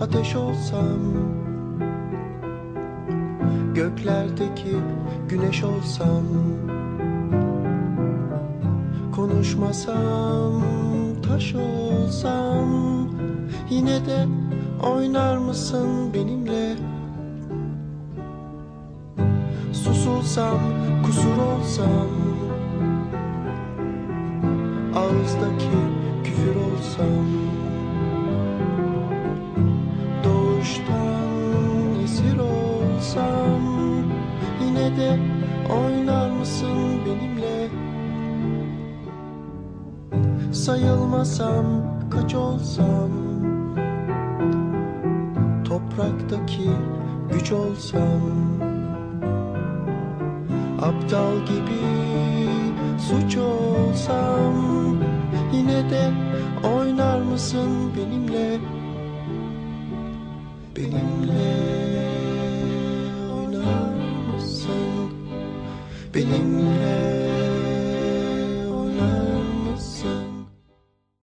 ateş olsam. Göklerdeki güneş olsam. Konuşmasam taş olsam. Yine de oynar mısın benimle? Susulsam kusur olsam. Ağızdaki küfür olsam Yine de oynar mısın benimle? Sayılmasam kaç olsam? Topraktaki güç olsam? Aptal gibi suç olsam? Yine de oynar mısın benimle? Benimle oynar mısın Benimle